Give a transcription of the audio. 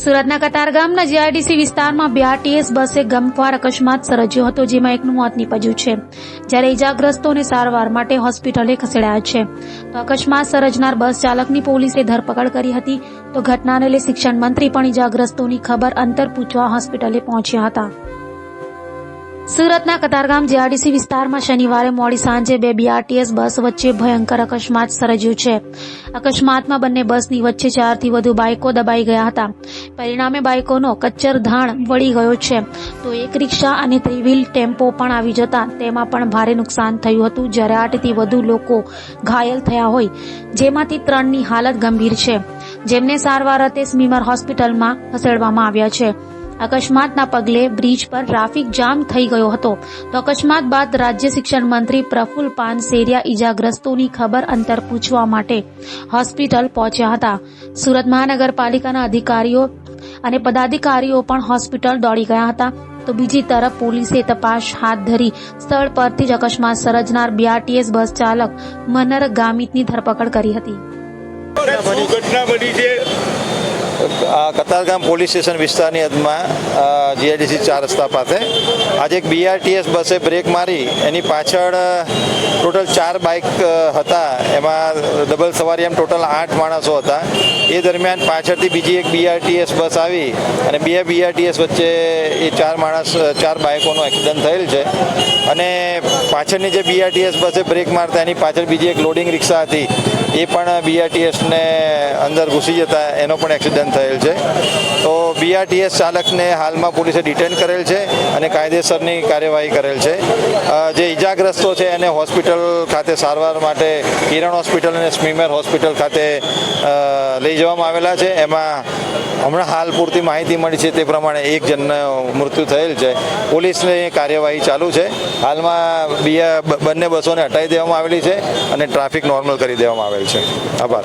સુરતના કતારગામના જીઆઈડીસી વિસ્તારમાં બીઆરટીએસ બસે ગમખ્વાર અકસ્માત સર્જ્યો હતો, જેમાં એકનું મોત નીપજ્યું છે. જ્યારે ઇજાગ્રસ્તોને સારવાર માટે હોસ્પિટલે ખસેડાયા છે. તો અકસ્માત સર્જનાર બસ ચાલકની પોલીસે ધરપકડ કરી હતી. તો ઘટનાને લઈ શિક્ષણ મંત્રી પણ ઇજાગ્રસ્તોની ખબર અંતર પૂછવા હોસ્પિટલે પહોંચ્યા હતા. સુરતના કતારગામ જીઆરડીસી વિસ્તારમાં શનિવારે મોડી સાંજે બે બીઆરટીએસ બસ વચ્ચે ભયંકર અકસ્માત સર્જ્યું છે. અકસ્માતમાં બંને બસની વચ્ચે ચારથી વધુ બાઇકો દબાઈ ગયા હતા. પરિણામે બાઇકોનો કચ્ચરધાણ વળી ગયો છે. તો એક રિક્ષા અને ત્રિવ્હીલ ટેમ્પો પણ આવી જતા તેમાં પણ ભારે નુકસાન થયું હતું. જ્યારે આઠથી વધુ લોકો ઘાયલ થયા હોય, જેમાંથી ત્રણની હાલત ગંભીર છે. જેમને સારવાર અર્થે સ્મીમર હોસ્પિટલમાં ખસેડવામાં આવ્યા છે. અકસ્માતના પગલે બ્રિજ પર ટ્રાફિક જામ થઈ ગયો હતો. તો અકસ્માત બાદ રાજ્ય શિક્ષણ મંત્રી પ્રફુલ પાનસેરિયા ઈજાગ્રસ્તોની ખબર અંતર પૂછવા માટે હોસ્પિટલ પહોંચ્યા હતા. સુરત મહાનગરપાલિકાના અધિકારીઓ અને પદાધિકારીઓ પણ હોસ્પિટલ દોડી ગયા હતા. તો બીજી તરફ પોલીસે તપાસ હાથ ધરી સ્થળ પરથી જ અકસ્માત સર્જનાર બીઆરટીએસ બસ ચાલક મનર ગામિતની ધરપકડ કરી હતી. ઘટના બની છે. કતારગામ પોલીસ સ્ટેશન વિસ્તારની હદમાં જીઆઈડીસી ચાર રસ્તા પાસે આજે એક બીઆરટીએસ બસે બ્રેક મારી. એની પાછળ ટોટલ ચાર બાઇક હતા. એમાં ડબલ સવારી એમ ટોટલ આઠ માણસો હતા. એ દરમિયાન પાછળથી બીજી એક બીઆરટીએસ બસ આવી અને બે બીઆરટીએસ વચ્ચે એ ચાર માણસ ચાર બાઇકોનો એક્સિડન્ટ થયેલ છે. અને પાછળની જે બીઆરટીએસ બસે બ્રેક મારતા, એની પાછળ બીજી એક લોડિંગ રિક્ષા હતી. એ પણ બીઆરટીએસને અંદર ઘૂસી જતા એનો પણ એક્સિડન્ટ થયેલ છે. તો બીઆરટીએસ ચાલકને હાલમાં પોલીસે ડિટેન કરેલ છે અને કાયદેસરની કાર્યવાહી કરેલ છે. જે ઇજાગ્રસ્તો છે એને હોસ્પિટલ ખાતે સારવાર માટે કિરણ હોસ્પિટલ અને સ્મીમેર હોસ્પિટલ ખાતે લઈ જવામાં આવેલા છે. એમાં હમણાં હાલ પૂરતી માહિતી મળી છે તે પ્રમાણે એક જણનું મૃત્યુ થયેલ છે. પોલીસની કાર્યવાહી ચાલુ છે. હાલમાં બીજા બંને બસોને હટાવી દેવામાં આવેલી છે અને ટ્રાફિક નોર્મલ કરી દેવામાં આવેલ છે. આભાર.